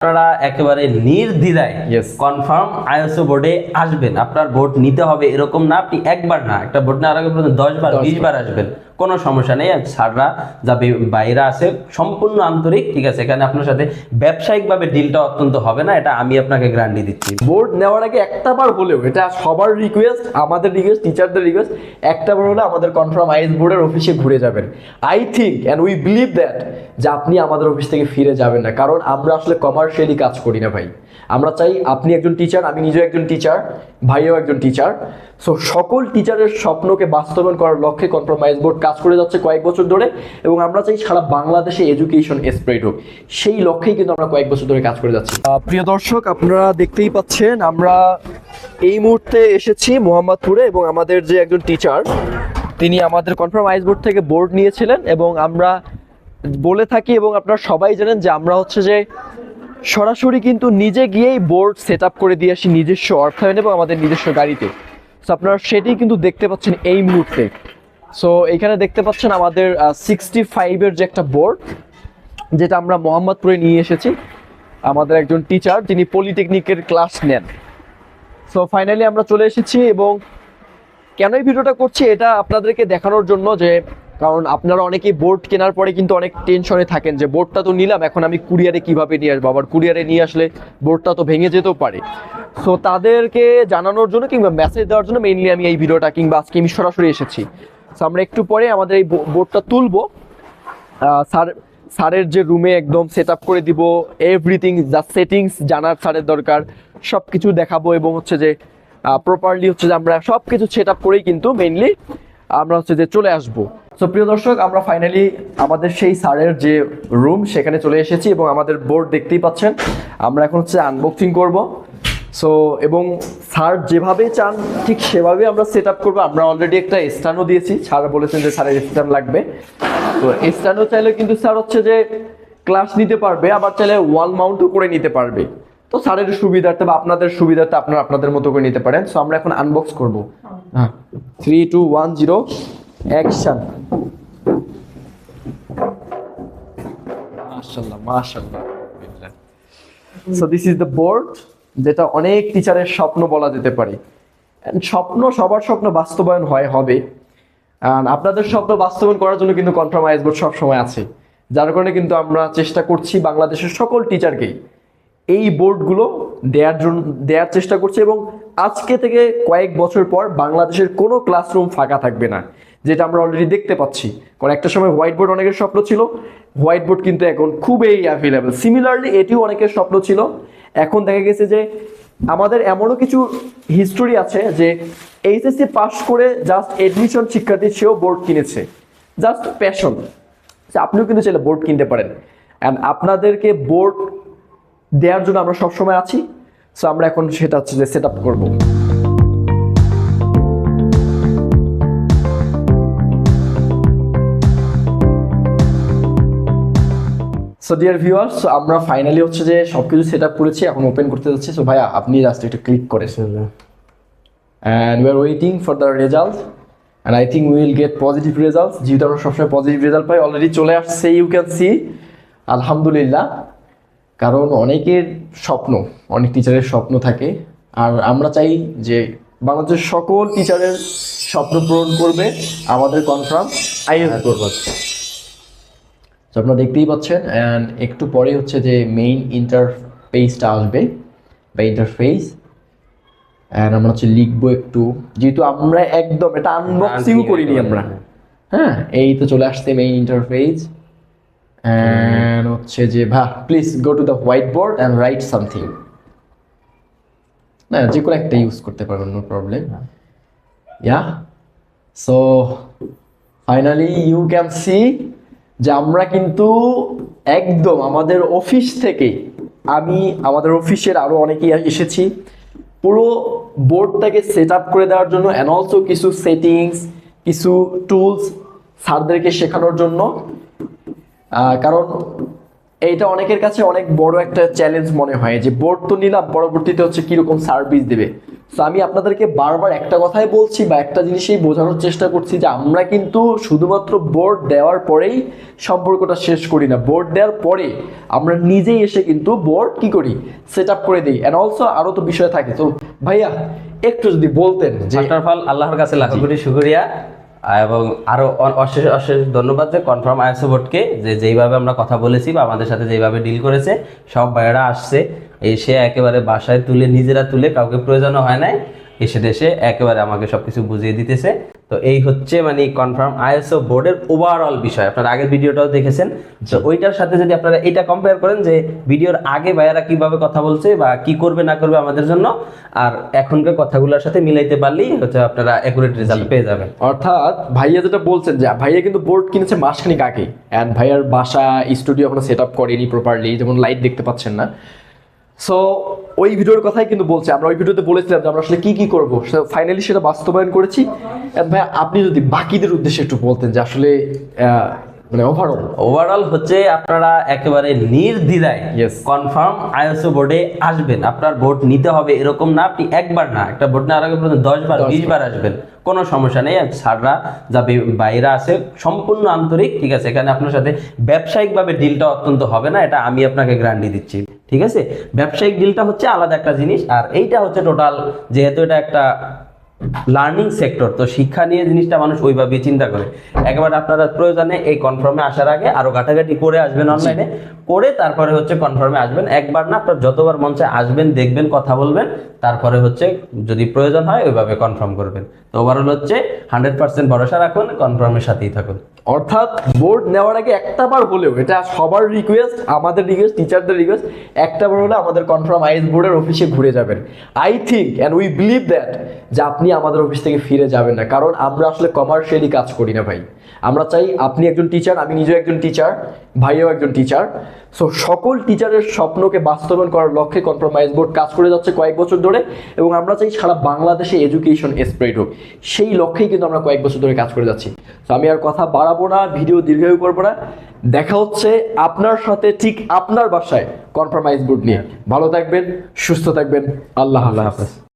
আপনারা একেবারে নির্দ্বিধায় Yes. কনফার্ম আইএসও বোর্ডে আসবেন। আপনার ভোট নিতে হবে এরকম না আপনি একবার না একটা ভোট নেওয়ার আগে দশ বার বিশ বার আসবেন। কোনো সমস্যা নেই। স্যাররা যা বাইরে আছে, সম্পূর্ণ আন্তরিক, ঠিক আছে? এখানে আপনার সাথে ব্যবসায়িকভাবে ডিলটা অত্যন্ত হবে না, এটা আমি আপনাকে গ্যারান্টি দিচ্ছি। বোর্ড নেওয়ার আগে একটা বার হলেও, এটা সবার রিকোয়েস্ট আমাদের রিকোয়েস্ট টিচারদের রিকোয়েস্ট একটা বার হলে আমাদের কনফার্ম আইএস বোর্ডের অফিসে ঘুরে যাবেন। I think and we believe that যে আপনি আমাদের অফিস থেকে ফিরে যাবেন না। কারণ আমরা আসলে কমার্শিয়ালি কাজ করি না ভাই। আমরা চাই আপনি একজন টিচার আমি নিজেও একজন টিচার ভাইও একজন টিচার সো সকল টিচারের স্বপ্নকে বাস্তবায়ন করার লক্ষ্যে কম্প্রোমাইজ বোর্ড কাজ করে যাচ্ছে কয়েক বছর ধরে এবং আমরা চাই সারা বাংলাদেশে এডুকেশন স্প্রেড হোক। সেই লক্ষ্যেই কিন্তু আমরা কয়েক বছর ধরে কাজ করে যাচ্ছি। প্রিয় দর্শক, আপনারা দেখতেই পাচ্ছেন, আমরা এই মুহূর্তে এসেছি মোহাম্মদপুরে এবং আমাদের যে একজন টিচার তিনি আমাদের কনফার্ম কনফার্মাইজ বোর্ড থেকে বোর্ড নিয়েছিলেন এবং আমরা বলে থাকি এবং আপনারা সবাই জানেন যে আমরা হচ্ছে যে সরাসরি কিন্তু নিজে গিয়েই বোর্ড সেট করে দিয়ে আসি নিজস্ব অর্থায়ন এবং আমাদের নিজস্ব গাড়িতে। সো আপনারা সেটি কিন্তু দেখতে পাচ্ছেন এই মুহূর্তে। সো এখানে দেখতে পাচ্ছেন আমাদের সিক্সটি ফাইভের যে একটা বোর্ড যেটা আমরা মোহাম্মদপুরে নিয়ে এসেছি। আমাদের একজন টিচার যিনি পলিটেকনিকের ক্লাস নেন। সো ফাইনালি আমরা চলে এসেছি এবং কেন এই ভিডিওটা করছি এটা আপনাদেরকে দেখানোর জন্য যে, কারণ আপনারা অনেকেই বোর্ড কেনার পরে কিন্তু অনেক টেনশনে থাকেন যে বোর্ডটা তো নিলাম, এখন আমি কুরিয়ারে কীভাবে নিয়ে আসব? আবার কুরিয়ারে নিয়ে আসলে বোর্ডটা তো ভেঙে যেতেও পারে। সো তাদেরকে জানানোর জন্য কিংবা মেসেজ দেওয়ার জন্য মেইনলি আমি এই ভিডিওটা কিংবা আজকে আমি সরাসরি এসেছি। সো আমরা একটু পরে আমাদের এই বোর্ডটা তুলবো। স্যার, স্যারের যে রুমে একদম সেট করে দিব এভরিথিং যা সেটিংস জানার স্যারের দরকার সব কিছু দেখাবো এবং হচ্ছে যে প্রপারলি হচ্ছে যে আমরা সব কিছু সেট করেই কিন্তু মেইনলি আমরা হচ্ছে যে চলে আসব। সো প্রিয় দর্শক, আমরা ফাইনালি আমাদের সেই স্যারের যে রুম সেখানে চলে এসেছি এবং আমাদের বোর্ড দেখতেই পাচ্ছেন। আমরা এখন হচ্ছে আনবক্সিং করব। সো এবং স্যার যেভাবে চান ঠিক সেভাবে আমরা সেট আপ করব। আমরা অলরেডি একটা স্ট্যান্ডও দিয়েছি। স্যার বলেছেন যে স্যারের স্ট্যান্ড লাগবে। তো স্ট্যান্ডও চাইলে কিন্তু স্যার হচ্ছে যে ক্লাস নিতে পারবে আবার চাইলে ওয়াল মাউন্টও করে নিতে পারবে। তো স্যারের সুবিধার্থে বা আপনাদের সুবিধার্থে আপনারা আপনাদের মতো করে নিতে পারেন। সো আমরা এখন আনবক্স করব। হ্যাঁ। Three two one zero action মাশাল্লাহ মাশাল্লাহ। So this is the board যেটা অনেক টিচারের স্বপ্ন বলা যেতে পারে। স্বপ্ন, সবার স্বপ্ন বাস্তবায়ন হয়, হবে। আপনাদের স্বপ্ন বাস্তবায়ন করার জন্য কিন্তু কনফার্মাইজ বোর্ড সবসময় আছে। যার কারণে কিন্তু আমরা চেষ্টা করছি বাংলাদেশের সকল টিচারকেই এই বোর্ডগুলো দেওয়ার জন্য দেওয়ার চেষ্টা করছি এবং আজকে থেকে কয়েক বছর পর বাংলাদেশের কোনো ক্লাসরুম ফাঁকা থাকবে না, যেটা আমরা অলরেডি দেখতে পাচ্ছি। কারণ একটা সময় হোয়াইট বোর্ড অনেকের স্বপ্ন ছিল হোয়াইট বোর্ড কিন্তু এখন খুবই অ্যাভেলেবেল সিমিলারলি এটিও অনেকের স্বপ্ন ছিল এখন দেখা গেছে যে আমাদের এমনও কিছু হিস্টোরি আছে যে এইচএসসি পাস করে জাস্ট এডমিশন শিক্ষার্থী সেও বোর্ড কিনেছে। জাস্ট প্যাশন আপনিও কিন্তু চাইলে বোর্ড কিনতে পারেন। অ্যান্ড আপনাদেরকে বোর্ড দেওয়ার জন্য আমরা সবসময় আছি। সো আমরা এখন সেটা হচ্ছে যে সেট আপ করব। সো ডিয়ার ভিউয়ার্স আমরা ফাইনালি হচ্ছে যে সবকিছু সেট আপ করেছি এখন ওপেন করতে যাচ্ছি। সো ভাইয়া আপনি জাস্ট একটু ক্লিক করেছেন and we are waiting for the result and I think will get positive result যেহেতু আমরা সবসময় পজিটিভ রেজাল্ট পাই অলরেডি চলে আসছে ইউ ক্যান সি আলহামদুলিল্লাহ। কারণ অনেকের স্বপ্ন অনেক টিচারের স্বপ্ন থাকে। আর আমরা চাই যে বাংলাদেশের সকল টিচারের স্বপ্ন পূরণ করবে আমাদের কনফার্ম আইএস করব। তো আপনারা দেখতেই পাচ্ছেন অ্যান্ড একটু পরে হচ্ছে যে মেইন ইন্টারফেসটা আসবে বা ইন্টারফেস অ্যান্ড আমরা হচ্ছে লিখব একটু যেহেতু আমরা একদম এটা আনবক্সিং করিনি আমরা। হ্যাঁ। এই তো চলে আসছে মেইন ইন্টারফেস অ্যান্ড হচ্ছে যে ভা please go to the white board and write something না যে কোনো একটা ইউজ করতে পারবেন no problem yeah so finally you can see যে আমরা কিন্তু একদম আমাদের অফিস থেকে আমি আমাদের অফিসের আরও অনেকেই এসেছি, পুরো বোর্ডটাকে সেট আপ করে দেওয়ার জন্য অ্যান্ড অলসো কিছু সেটিংস কিছু টুলস স্যারদেরকে শেখানোর জন্য। কারণ এইটা অনেকের কাছে অনেক বড় একটা চ্যালেঞ্জ মনে হয় যে বোর্ড তো নিলাম পরবর্তীতে হচ্ছে কীরকম সার্ভিস দেবে। তো আমি আপনাদেরকে বারবার একটা কথাই বলছি বা একটা জিনিসই বোঝানোর চেষ্টা করছি যে আমরা কিন্তু শুধুমাত্র বোর্ড দেওয়ার পরেই সম্পর্কটা শেষ করি না। বোর্ড দেওয়ার পরে আমরা নিজেই এসে কিন্তু বোর্ড কি করি? সেট আপ করে দিই। অ্যান্ড অলসো আরও তো বিষয় থাকে। তো ভাইয়া একটু যদি বলতেন যে আল্লাহর কাছে লাখো কোটি শুকরিয়া। এবং আরও অশেষ অশেষ ধন্যবাদ যে কনফার্ম আইএসও বোর্ডকে যে যেইভাবে আমরা কথা বলেছি বা আমাদের সাথে যেইভাবে ডিল করেছে, সব ভাইয়েরা আসছে। এসে একেবারে বাসায় তুলে, নিজেরা তুলে কাউকে প্রয়োজনও হয় নাই। এসে দেশে একেবারে আমাকে সব কিছু বুঝিয়ে দিতেছে। তো এই হচ্ছে মানে কনফার্ম আইএসও বোর্ডের ওভারঅল বিষয়। আপনারা আগের ভিডিওটাও দেখেছেন। তো ওইটার সাথে যদি আপনারা এটা কম্পেয়ার করেন যে ভিডিওর আগে ভাইয়ারা কীভাবে কথা বলছে বা কি করবে না করবে আমাদের জন্য আর এখনকার কথাগুলোর সাথে মিলাইতে পারলেই হচ্ছে আপনারা অ্যাকুরেট রেজাল্ট পেয়ে যাবেন। অর্থাৎ ভাইয়া যেটা বলছেন যে ভাইয়া কিন্তু বোর্ড কিনেছে মাসখানিক আগে। অ্যান্ড ভাইয়ার বাসা স্টুডিও এখনও সেট আপ করেনি প্রপারলি যেমন লাইট দেখতে পাচ্ছেন না। সো ওই ভিডিওর কথাই কিন্তু বলছে। আমরা ওই ভিডিওতে বলেছিলাম যে আমরা আসলে কি কি করব। ফাইনালি সেটা বাস্তবায়ন করেছি। ভাইয়া আপনি যদি বাকিদের উদ্দেশ্যে একটু বলতেন যে আসলে মানে ওভারঅল ওভারঅল হচ্ছে আপনারা একেবারে নির্দ্বিধায়. কনফার্ম আইএসও বোর্ডে আসবেন। আপনার ভোট নিতে হবে এরকম না আপনি একবার না একটা ভোট নেওয়ার আগে পর্যন্ত দশ বার বিশ বার। আসবেন। কোনো সমস্যা নেই স্যাররা যা বাইরে আছে সম্পূর্ণ আন্তরিক ঠিক আছে? এখানে আপনার সাথে ব্যবসায়িকভাবে ডিলটা অত্যন্ত হবে না এটা আমি আপনাকে গ্যারান্টি দিচ্ছি। ঠিক আছে? ব্যবসায়িক ডিলটা হচ্ছে আলাদা একটা জিনিস আর এইটা হচ্ছে টোটাল যেহেতু এটা একটা লার্নিং সেক্টর তো শিক্ষা নিয়ে জিনিসটা মানুষ ওইভাবে চিন্তা করে। একেবারে আপনারা প্রয়োজনে এই কনফার্মে আসার আগে আরও ঘাটাঘাটি করে আসবেন অনলাইনে করে তারপরে হচ্ছে কনফার্মে আসবেন। একবার না আপনার যতবার মঞ্চে আসবেন দেখবেন কথা বলবেন। তারপরে হচ্ছে যদি প্রয়োজন হয় ওইভাবে কনফার্ম করবেন। তো ওভারঅল হচ্ছে হান্ড্রেড পার্সেন্ট ভরসা রাখুন কনফার্মের সাথেই থাকুন। অর্থাৎ বোর্ড নেওয়ার আগে একটা বার হলেও, এটা সবার রিকোয়েস্ট আমাদের রিকোয়েস্ট টিচারদের রিকোয়েস্ট একটা বার হলে আমাদের কনফার্ম আইএস বোর্ডের অফিসে ঘুরে যাবেন। I think and we believe that যে আপনি আমাদের অফিস থেকে ফিরে যাবেন না, কারণ আমরা আসলে কমার্শিয়ালি কাজ করি না ভাই। আমরা চাই আপনি একজন টিচার আমি নিজেও একজন টিচার ভাইও একজন টিচার সো সকল টিচারের স্বপ্নকে বাস্তবায়ন করার লক্ষ্যে কম্প্রোমাইজ বোর্ড কাজ করে যাচ্ছে কয়েক বছর ধরে এবং আমরা চাই সারা বাংলাদেশে এডুকেশন স্প্রেড হোক। সেই লক্ষ্যেই কিন্তু আমরা কয়েক বছর ধরে কাজ করে যাচ্ছি। তো আমি আর কথা বাড়াবো না ভিডিও দীর্ঘায়ু করব না। দেখা হচ্ছে আপনার সাথে ঠিক আপনার বাসায় কনফার্মাইজ বোর্ড নিয়ে। ভালো থাকবেন, সুস্থ থাকবেন। আল্লাহ আল্লাহ হাফেজ।